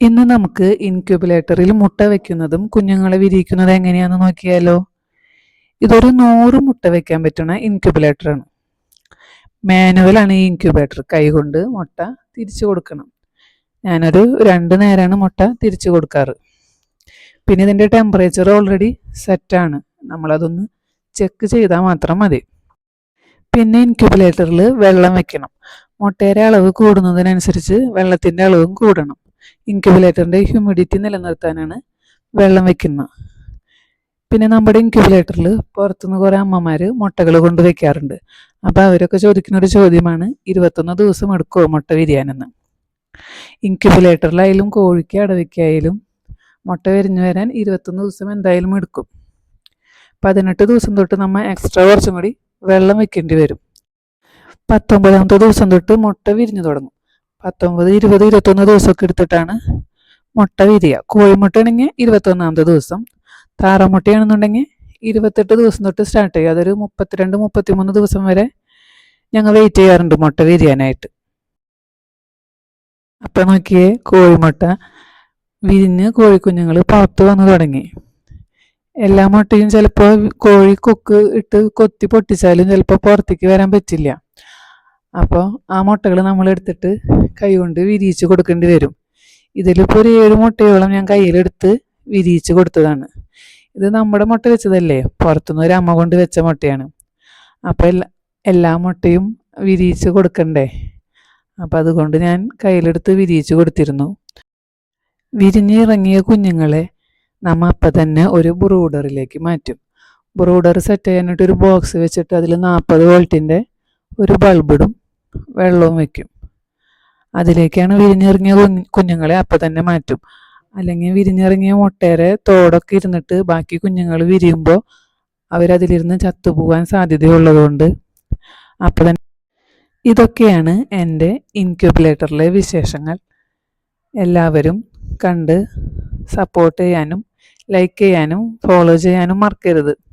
ഇന്ന് നമുക്ക് ഇൻക്യൂബുലേറ്ററിൽ മുട്ട വെക്കുന്നതും കുഞ്ഞുങ്ങളെ വിരിയിക്കുന്നതും എങ്ങനെയാണെന്ന് നോക്കിയാലോ? ഇതൊരു നൂറ് മുട്ട വെക്കാൻ പറ്റുന്ന ഇൻക്യുബുലേറ്ററാണ് മാനുവലാണ് ഈ ഇൻക്യുബേറ്റർ കൈകൊണ്ട് മുട്ട തിരിച്ചു കൊടുക്കണം. ഞാനൊരു രണ്ട് നേരമാണ് മുട്ട തിരിച്ചു കൊടുക്കാറ്. പിന്നെ ഇതിന്റെ ടെമ്പറേച്ചർ ഓൾറെഡി സെറ്റാണ് നമ്മളതൊന്ന് ചെക്ക് ചെയ്താൽ മാത്രം മതി. പിന്നെ ഇൻക്യൂബുലേറ്ററിൽ വെള്ളം വെക്കണം. മുട്ടയുടെ അളവ് കൂടുന്നതിനനുസരിച്ച് വെള്ളത്തിന്റെ അളവും കൂടണം. ഇൻക്യുബുലേറ്ററിന്റെ ഹ്യൂമിഡിറ്റി നിലനിർത്താനാണ് വെള്ളം വെക്കുന്നത് പിന്നെ നമ്മുടെ ഇൻക്യുബുലേറ്ററിൽ പുറത്തുനിന്ന് കുറേ അമ്മമാർ മുട്ടകൾ കൊണ്ട് വയ്ക്കാറുണ്ട് അപ്പോൾ അവരൊക്കെ ചോദിക്കുന്ന ഒരു ചോദ്യമാണ് ഇരുപത്തൊന്ന് ദിവസം എടുക്കുമോ മുട്ട വിരിയാനെന്ന്? ഇൻക്യുബുലേറ്ററിലായാലും കോഴിക്ക് അടവയ്ക്കായാലും മുട്ട വിരിഞ്ഞു വരാൻ ഇരുപത്തൊന്ന് ദിവസം എന്തായാലും എടുക്കും. പതിനെട്ട് ദിവസം തൊട്ട് നമ്മൾ എക്സ്ട്രാ കുറച്ചും കൂടി വെള്ളം വെക്കേണ്ടി വരും. പത്തൊമ്പതാമത്തെ ദിവസം തൊട്ട് മുട്ട വിരിഞ്ഞു തുടങ്ങും. പത്തൊമ്പത് ഇരുപത് ഇരുപത്തൊന്ന് ദിവസമൊക്കെ എടുത്തിട്ടാണ് മുട്ട വിരിയുക. കോഴിമുട്ടയാണെങ്കിൽ ഇരുപത്തൊന്നാമത്തെ ദിവസം താറാമുട്ടയാണെന്നുണ്ടെങ്കിൽ ഇരുപത്തെട്ട് ദിവസം തൊട്ട് സ്റ്റാർട്ട് ചെയ്യും അതൊരു മുപ്പത്തിരണ്ട് മുപ്പത്തിമൂന്ന് ദിവസം വരെ ഞങ്ങൾ വെയിറ്റ് ചെയ്യാറുണ്ട് മുട്ട വിരിയാനായിട്ട്. അപ്പം നോക്കിയേ കോഴിമുട്ട വിരിഞ്ഞ് കോഴിക്കുഞ്ഞുങ്ങൾ പുറത്ത് വന്നു തുടങ്ങി. എല്ലാ മുട്ടയും ചിലപ്പോൾ കോഴി കൊക്ക് ഇട്ട് കൊത്തി പൊട്ടിച്ചാലും ചിലപ്പോൾ പുറത്തേക്ക് വരാൻ പറ്റില്ല. അപ്പോൾ ആ മുട്ടകൾ നമ്മൾ എടുത്തിട്ട് കൈ കൊണ്ട് വിരിയിച്ച് കൊടുക്കേണ്ടി വരും. ഇതിലിപ്പോൾ ഒരു ഏഴ് മുട്ടയോളം ഞാൻ കയ്യിലെടുത്ത് വിരിയിച്ച് കൊടുത്തതാണ്. ഇത് നമ്മുടെ മുട്ട വെച്ചതല്ലേ? പുറത്തുനിന്ന് ഒരു അമ്മ കൊണ്ട് വെച്ച മുട്ടയാണ്. അപ്പോൾ എല്ലാ എല്ലാ മുട്ടയും വിരിയിച്ച് കൊടുക്കണ്ടേ? അപ്പം അതുകൊണ്ട് ഞാൻ കയ്യിലെടുത്ത് വിരിയിച്ച് കൊടുത്തിരുന്നു. വിരിഞ്ഞിറങ്ങിയ കുഞ്ഞുങ്ങളെ നമ്മൾ അപ്പം തന്നെ ഒരു ബ്രൂഡറിലേക്ക് മാറ്റും. ബ്രൂഡർ സെറ്റ് ചെയ്യാനായിട്ട് ഒരു ബോക്സ് വെച്ചിട്ട് അതിൽ നാൽപ്പത് വോൾട്ടിന്റെ ഒരു ബൾബിടും വെള്ളവും വെക്കും. അതിലേക്കാണ് വിരിഞ്ഞിറങ്ങിയ കുഞ്ഞ് കുഞ്ഞുങ്ങളെ അപ്പം തന്നെ മാറ്റും. അല്ലെങ്കിൽ വിരിഞ്ഞിറങ്ങിയ മുട്ടേരെ തോടൊക്കെ ഇരുന്നിട്ട് ബാക്കി കുഞ്ഞുങ്ങൾ വിരിയുമ്പോൾ അവരതിലിരുന്ന് ചത്തുപോകാൻ സാധ്യതയുള്ളതുകൊണ്ട് അപ്പം തന്നെ ഇതൊക്കെയാണ് എന്റെ ഇൻക്യുബുലേറ്ററിലെ വിശേഷങ്ങൾ. എല്ലാവരും കണ്ട് സപ്പോർട്ട് ചെയ്യാനും ലൈക്ക് ചെയ്യാനും ഫോളോ ചെയ്യാനും മറക്കരുത്.